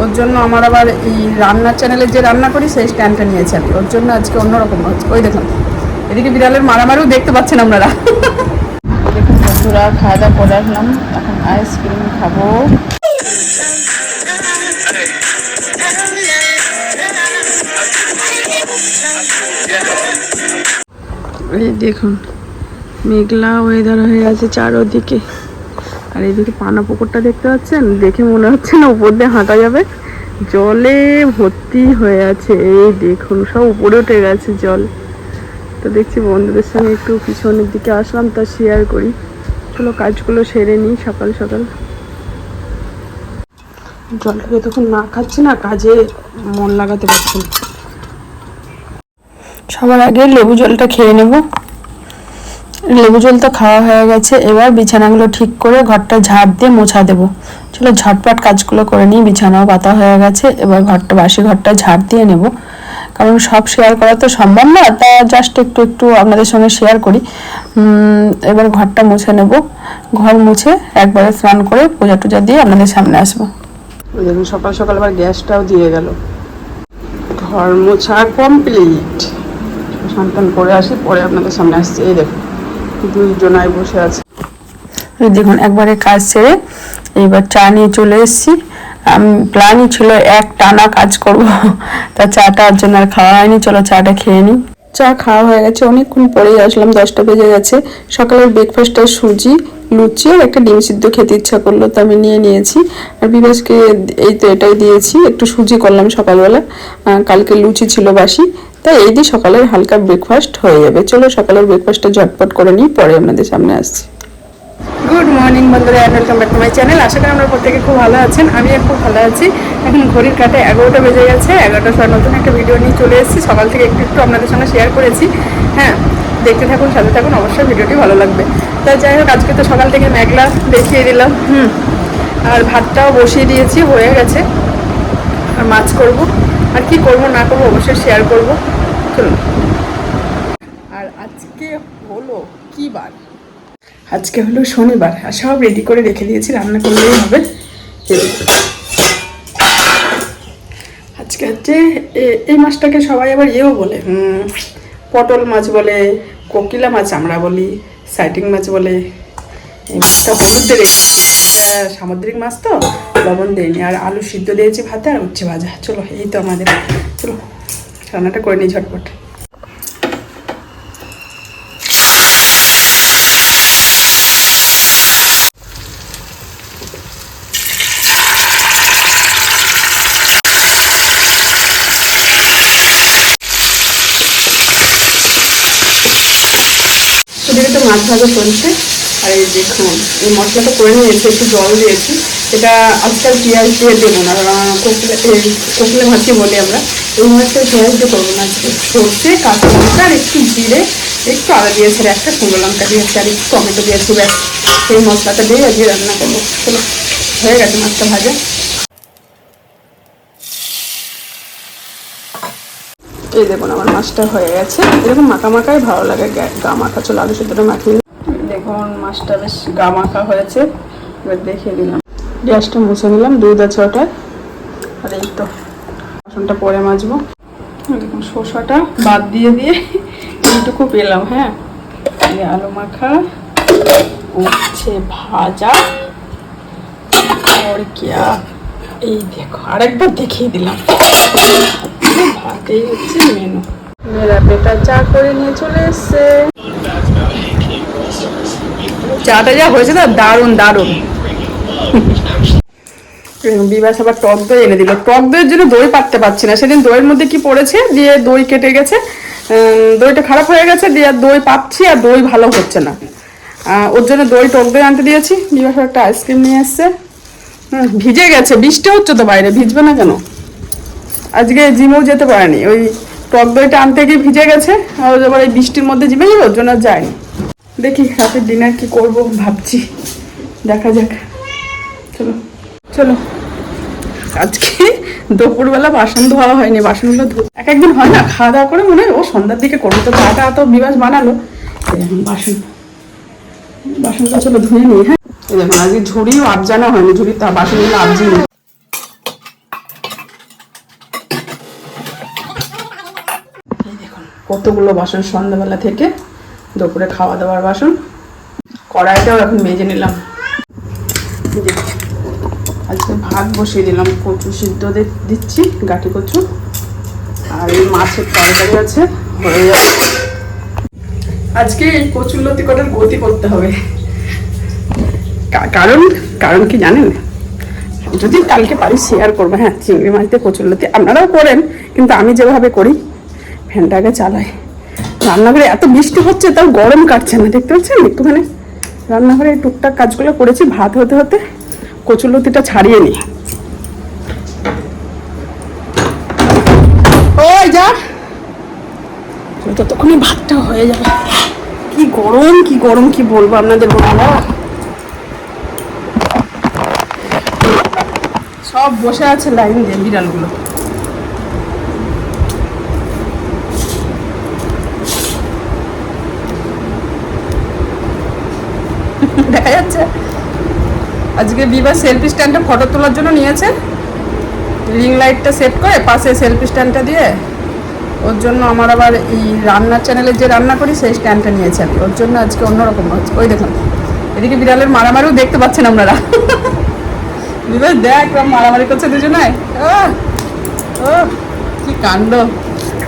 ওর জন্য আমার আবার এই রান্নার চ্যানেলে যে রান্না করি, সেই স্ট্যান্ডটা নিয়েছি আমি ওর জন্য আজকে অন্যরকম হচ্ছে। ওই দেখুন, এদিকে বিড়ালের মারামারিও দেখতে পাচ্ছেন আপনারা। দেখুন বন্ধুরা খাওয়া দাওয়া করে আসলাম। এখন আইসক্রিম খাব। এই দেখুন, মেঘলা ওয়েদার হয়ে আছে চারোদিকে। আর এদিকে পানা পুকুরটা দেখতে পাচ্ছেন? দেখে মনে হচ্ছে না উপর দিয়ে হাঁটা যাবে। জলে ভর্তি হয়ে আছে। এই দেখুন, সব উপরে উঠে গেছে জল। তো দেখছি বন্ধুদের সঙ্গে একটু পিছনের দিকে আসলাম, তা শেয়ার করি। চলো কাজগুলো সেরে নিই সকাল সকাল। জলটাকে তখন না খাচ্ছি না, কাজে মন লাগাতে পারছি সবার আগে লেবু জলটা খেয়ে নেব। লেবু জল তো খাওয়া হয়ে গেছে, এবার বিছানাগুলো ঠিক করে ঘরটা ঝাড় দিয়ে মোছা দেব। চলো ঝটপট কাজগুলো করে নিই, বিছানাও পাতা হয়ে গেছে, এবার ঘরটা, বাসি ঘরটা ঝাড় দিয়ে নেব। কারণ সব শেয়ার করা তো সম্ভব না, তা জাস্ট একটু একটু আপনাদের সঙ্গে শেয়ার করি। এবার ঘরটা মুছে নেব। ঘর মুছে একবারে স্নান করে পূজা টুজা দিয়ে আপনাদের সামনে আসব। দেখুন, সকাল সকাল আবার গ্যাসটাও দিয়ে গেল। ঘর মোছা কমপ্লিট সন্তান করে আসি, পরে আপনাদের সামনে আসছে, এই দেখুন। দুইজনায় বসে আছে। দেখুন একবারে কাজ সেরে এইবার চা নিয়ে চলে এসেছি। প্ল্যানই ছিল এক টানা কাজ করব তা চাটার জন্য আর খাওয়া হয়নি চলো চাটা খেয়ে নিই। চা খাওয়া হয়ে গেছে অনেকক্ষণ পরেই আসলাম দশটা বেজে গেছে। সকালের ব্রেকফাস্টটা সুজি লুচি আর একটা ডিম সিদ্ধ খেতে ইচ্ছা করল তো আমি নিয়ে নিয়েছি। আর বিকাশকে এই তো এটাই দিয়েছি একটু সুজি করলাম সকালবেলা। কালকে লুচি ছিল বাসি তাই এই দিয়ে সকালের হালকা ব্রেকফাস্ট হয়ে যাবে। চলো সকালের ব্রেকফাস্টটা ঝটপট করে নিই, পরে আপনাদের সামনে আসছি। গুড মর্নিং বন্ধুরা and welcome back to my channel আশা করি আমরা প্রত্যেকে খুব ভালো আছেন আমি খুব ভালো আছি। এখন ঘড়ির কাটে এগারোটা বেজে গেছে এগারোটার সময় নতুন একটা ভিডিও নিয়ে চলে এসেছি। সকাল থেকে একটু একটু আপনাদের সঙ্গে শেয়ার করেছি। হ্যাঁ দেখতে থাকুন, সাথে থাকুন, অবশ্যই ভিডিওটি ভালো লাগবে। তাই যাই হোক, আজকে তো সকাল থেকে মেঘলা দেখিয়ে দিলাম, হুম। আর ভাতটাও বসিয়ে দিয়েছি, হয়ে গেছে। আর মাছ করব। আর কি করব না করব অবশ্যই শেয়ার করব। চলুন। আর আজকে হলো কি বার? আজকে হলো শনিবার আর সব রেডি করে রেখে দিয়েছি রান্না করলেই হবে। আজকে হচ্ছে এই মাছটাকে সবাই আবার ইয়েও বলে পটল মাছ বলে কোকিলা মাছ আমরা বলি সাইটিং মাছ বলে এই মাছটা হলুদ এটা সামুদ্রিক মাছ তো লবণ দেয়নি। আর আলু সিদ্ধ দিয়েছি ভাতে আর উচ্ছে ভাজা। চলো, এই তো আমাদের। চলো, রান্নাটা করে নিই ঝটপট। তো মাছ ভাজা চলছে। আর এই দেখুন এই মশলাটা করে নিয়েছি একটু জল দিয়েছি এটা আজকাল পেঁয়াজ দিয়ে দেবো না আহ, কোকিলা মাছই বলি আমরা এই মাছটা পেঁয়াজ দিয়ে করব না সর্ষে কাঁচা লঙ্কা আর একটু জিরে একটু আদা দিয়েছি আর একটা শুকনো লঙ্কা দিয়েছি আর একটু টমেটো দিয়েছি ব্যাস সেই মশলাটা দিয়ে আজকে রান্না করব। চলো হয়ে গেছে মাছটা ভাজা। এই দেখুন আমার মাছটা হয়ে গেছে। এরকম মাখা মাখাই ভালো লাগে গা মাখা চলো আলু সেদ্ধটা মাখিয়ে এখন মাছটা বেশ গা মাখা হয়েছে। এবার দেখিয়ে দিলাম। গ্যাসটা মুছে নিলাম দুধ আছে ওটা। আর এই তো বাসনটা পরে মাজবো। দেখুন শসাটা বাদ দিয়ে দিয়ে এইটুকু পেলাম হ্যাঁ? আলু মাখা উঠছে ভাজা আর এই দেখো আরেকবার দেখিয়ে দিলাম। ভাতেই হচ্ছে মেনু মেয়েরা বেটা চা করে নিয়ে চলে এসছে। চাটা যা হয়েছে না দারুণ দারুণ। বিবাস আবার টক দই এনে দিল। টক দইয়ের জন্য দই পাততে পারছি না। সেদিন দইয়ের মধ্যে কি পড়েছে? দিয়ে দই কেটে গেছে। দইটা খারাপ হয়ে গেছে দিয়ে দই পাচ্ছি আর দই ভালো হচ্ছে না। ওর জন্য দই টক দই আনতে দিয়েছি। বিবাস একটা আইসক্রিম নিয়ে এসছে। হুম, ভিজে গেছে। বৃষ্টি হচ্ছে তো বাইরে ভিজবে না কেন? আজকে জিমেও যেতে পারেনি। ওই টক দইটা আনতে গিয়ে ভিজে গেছে। আর ও আবার এই বৃষ্টির মধ্যে জিমে যাবে ওর জন্য যায়নি। দেখি রাতে ডিনার কি করব ভাবছি। দেখা যাক। চলো। চলো। আজকে দুপুরবেলা বাসন ধোয়া হয়নি, বাসনগুলো ধো এক একদিন হয় না, খাওয়া দাওয়া করে মনে ও সন্ধ্যার দিকে করব তো, চাটা এত বিবাস বানালো। এখন বাসন। বাসনটা চলো ধুয়ে নিই হ্যাঁ? আজকে ঝুড়িও আবজানো হয়নি ঝুড়ির তা বাসনগুলো আবজিনি কতগুলো বাসন সন্ধ্যাবেলা থেকে দুপুরে খাওয়া দাওয়ার বাসন। কড়াইটাও এখন মেজে নিলাম। আজকে ভাত বসিয়ে দিলাম, কচু সিদ্ধ দিচ্ছি গাঠি কচু। আর এই মাছের তরকারি আছে, হয়ে যাবে। আজকে এই কচুর লতি কটার গতি করতে হবে। কারণ কারণ কি জানেন? যদি কালকে পারি শেয়ার করব হ্যাঁ চিংড়ি মাছ দিয়ে কচুর লতি আপনারাও করেন, কিন্তু আমি যেভাবে করি, ফ্যানটাকে চালাই। রান্নাঘরে এত বৃষ্টি হচ্ছে, তাও গরম কাটছে না, দেখতে পাচ্ছেন? একটুখানি রান্নাঘরে টুকটাক কাজগুলো করেছি, ভাত হতে হতে কচুলতিটা ছাড়িয়ে নিই। ওই যা। ততক্ষণই ভাতটা হয়ে যাবে। কি গরম কি গরম, কি বলব আপনাদের বন্ধুরা? সব বসে আছে লাইন দিয়ে বিড়ালগুলো। দেখা যাচ্ছে। আজকে বিবার সেলফি স্ট্যান্ডটা ফটো তোলার জন্য নিয়েছে। রিং লাইটটা সেট করে পাশে সেলফি স্ট্যান্ডটা দিয়ে ওর জন্য আমার আবার এই রান্নার চ্যানেলে যে রান্না করি, সেই স্ট্যান্ডটা নিয়েছে আমি। ওর জন্য আজকে অন্যরকম হচ্ছে। ওই দেখুন, এদিকে বিড়ালের মারামারিও দেখতে পাচ্ছেন আপনারা। বিবাস দেখ মারামারি করছে দুজনে! ও, কি কাণ্ড।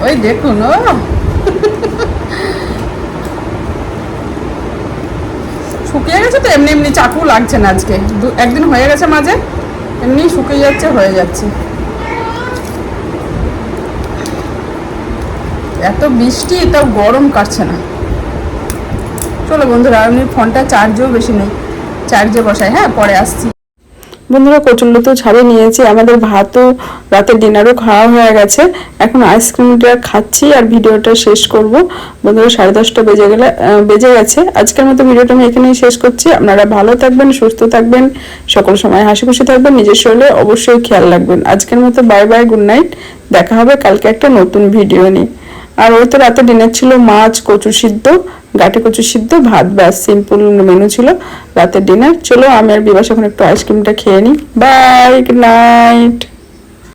ওই দেখুন, ও। শুকিয়ে গেছে তো, এমনি এমনি চাকু লাগছে না আজকে। একদিন হয়ে গেছে মাঝে, এমনি শুকিয়ে যাচ্ছে, হয়ে যাচ্ছে। এত বৃষ্টি তাও গরম কাটছে না। চলো বন্ধুরা, আমি ফোনটা চার্জেও বেশি নেই। চার্জে বসাই হ্যাঁ পরে আসছি। বন্ধুরা কচুল্লো তো ছাড়িয়ে নিয়েছি, আমাদের ভাতও রাতের ডিনারও খাওয়া হয়ে গেছে। এখন আইসক্রিমটা খাচ্ছি আর ভিডিওটা শেষ করব। বন্ধুরা, সাড়ে দশটা বেজে গেলে বেজে গেছে। আজকের মতো ভিডিওটা আমি এখানেই শেষ করছি। আপনারা ভালো থাকবেন, সুস্থ থাকবেন, সকল সময় হাসি খুশি থাকবেন, নিজের শরীরে অবশ্যই খেয়াল রাখবেন। আজকের মতো বাই বাই গুড নাইট দেখা হবে কালকে একটা নতুন ভিডিও নিয়ে। আর ওই তো রাতে ডিনার ছিল মাছ, কচু সিদ্ধ গাঠি কচু সিদ্ধ, ভাত, ব্যাস সিম্পল মেনু ছিল রাতের ডিনার চলো আমি আর বিবাস এখন একটু আইসক্রিমটা খেয়ে নিই। Bye good night